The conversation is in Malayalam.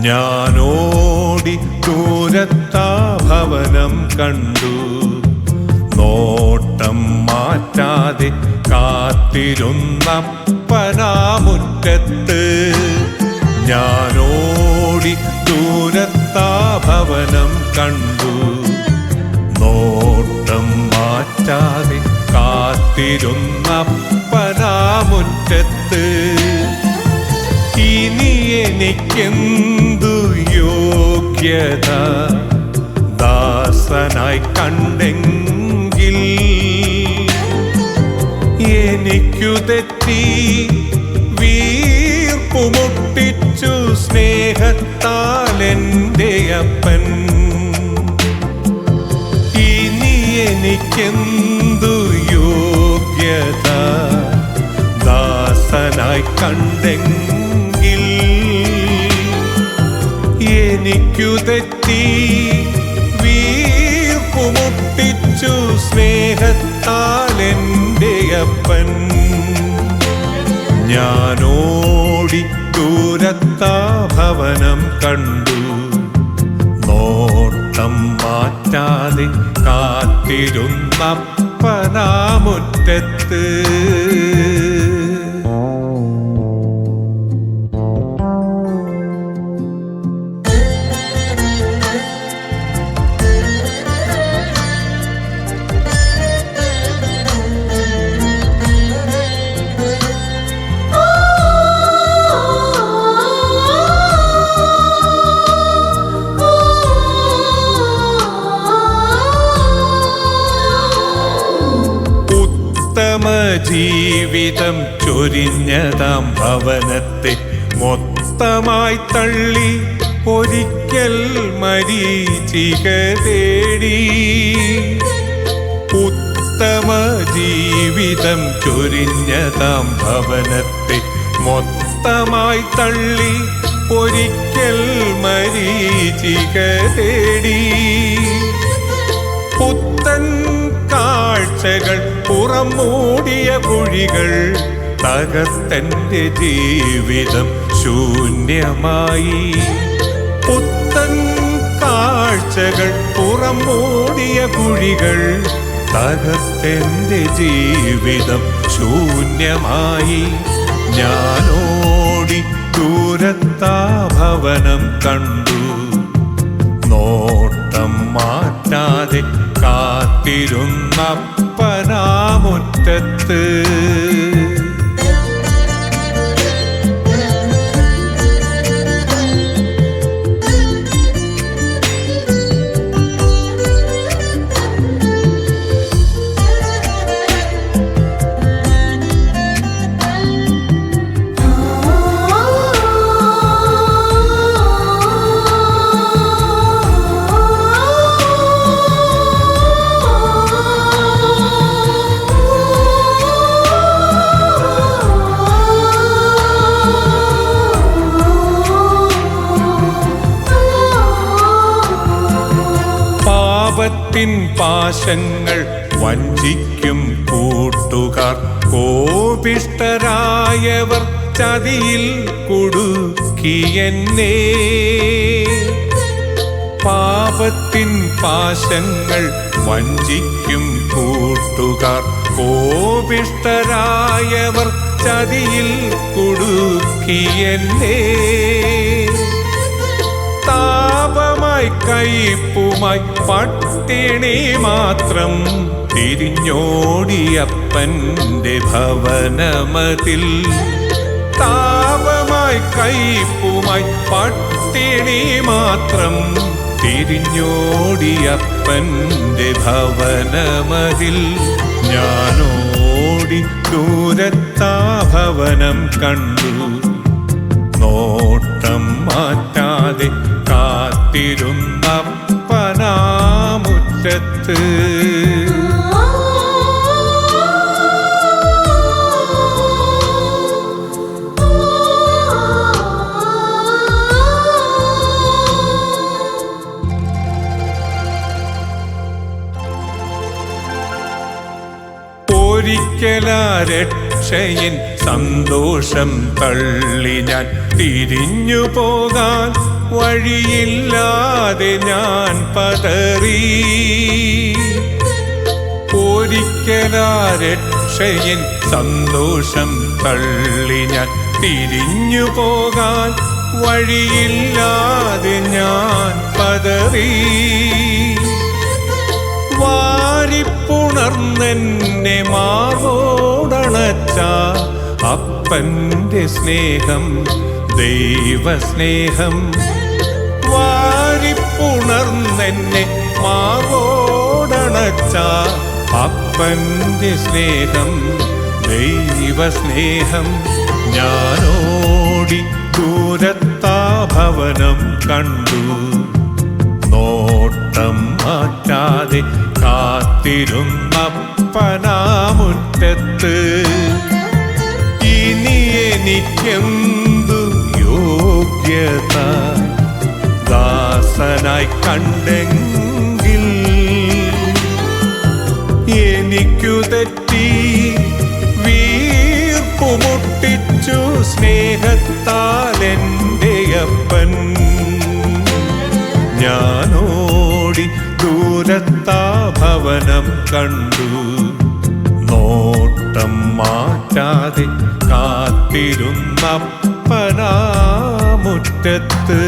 ഞാനോടി ദൂരത്താ ഭവനം കണ്ടു. നോട്ടം മാറ്റാതെ കാത്തിരുന്നപ്പനാമുറ്റത്ത്. ഞാനോടി ദൂരത്താ ഭവനം കണ്ടു. നോട്ടം മാറ്റാതെ കാത്തിരുന്നപ്പനാമുറ്റത്ത്. ഇനി എനിക്കെന്തു യോഗ്യത? ദാസനായി കണ്ടെങ്കിൽ എനിക്കു തെറ്റി വീർപ്പുമുട്ടിച്ചു സ്നേഹത്താൽ എന്റെ അപ്പൻ. ഇനി എനിക്കെന്തു യോഗ്യത? ദാസനായി കണ്ടെങ്കിൽ തെറ്റി വീർപ്പുമുട്ടിച്ചു സ്നേഹത്താൽ എന്റെ അപ്പൻ. ഞാനോടി ദൂരത്താ ഭവനം കണ്ടു. നോട്ടം മാറ്റാതെ കാത്തിരുന്നപ്പനാമുറ്റത്ത് ജീവിതം ചൊരിഞ്ഞതാം ഭവനത്തെ മൊത്തമായി തള്ളി. ഒരിക്കൽ മരീചിക തേടി ഉത്തമ ജീവിതം ചൊരിഞ്ഞതാം ഭവനത്തെ മൊത്തമായി തള്ളി. ഒരിക്കൽ മരീചിക തേടി പുത്തൻ കാഴ്ചകൾ പുറം മൂടിയ കുഴികൾ തകർത്തന്റെ ജീവിതം ശൂന്യമായി. പുത്തൻ കാഴ്ചകൾ പുറം മൂടിയ കുഴികൾ തകർത്തെന്റെ ജീവിതം ശൂന്യമായി. ഞാനോടി ദൂരത്താ ഭവനം കണ്ടു. നോട്ടം മാറ്റാതെ കാത്തിരുന്നപ്പനാമുറ്റത്ത് പാപത്തിൻ പാശങ്ങൾ വഞ്ചിക്കും കൂട്ടുകാർ. കോപിഷ്ടരായവർ ചതിയിൽ കുടുക്കിയെന്നേ. പാപത്തിൻ പാശങ്ങൾ വഞ്ചിക്കും കൂട്ടുകാർ. കോപിഷ്ടരായവർ ചതിയിൽ കുടുക്കിയെന്നേ. താപമായി കയ്പുമായി പട്ടിണി മാത്രം തിരിഞ്ഞോടിയപ്പന്റെ ഭവനമതിൽ. താപമായി കയ്പുമായി പട്ടിണി മാത്രം തിരിഞ്ഞോടിയപ്പന്റെ ഭവനമതിൽ. ഞാനോടി ദൂരത്താ ഭവനം കണ്ടു. നോട്ടം മാറ്റാതെ കാത്തിരുന്നപ്പനാമുറ്റത്ത്. ഒരിക്കലാ രക്ഷയിൻ സന്തോഷം തള്ളി ഞാൻ തിരിഞ്ഞു പോകാൻ വഴിയില്ലാതെ ഞാൻ പതറി. ഒരിക്കലാ രക്ഷയൻ സന്തോഷം തള്ളി ഞാൻ തിരിഞ്ഞു പോകാൻ വഴിയില്ലാതെ ഞാൻ പതറി. വാരിപ്പുണർന്നെന്നെ മാവോടണച്ചാ അപ്പന്റെ സ്നേഹം ദൈവസ്നേഹം വാരിപ്പുണർന്നെന്നെ മാവോടണച്ച അപ്പന്റെ സ്നേഹം ദൈവസ്നേഹം ഞാനോടി ദൂരത്താ ഭവനം കണ്ടു. നോട്ടം മാറ്റാതെ കാത്തിരുന്നപ്പനാമുറ്റത്ത്. ഇനി എനിക്കെന്തു യോഗ്യത? ദാസനായി കണ്ടെങ്കിൽ എനിക്കു തെറ്റി വീർപ്പു മുട്ടിച്ചു സ്നേഹത്താൽ എന്റെ അപ്പൻ. ഞാനോടി ദൂരത്താ ഭവനം കണ്ടു. നോട്ടം മാറ്റാതെ കാത്തിരുന്നപ്പനാ മുറ്റത്ത്.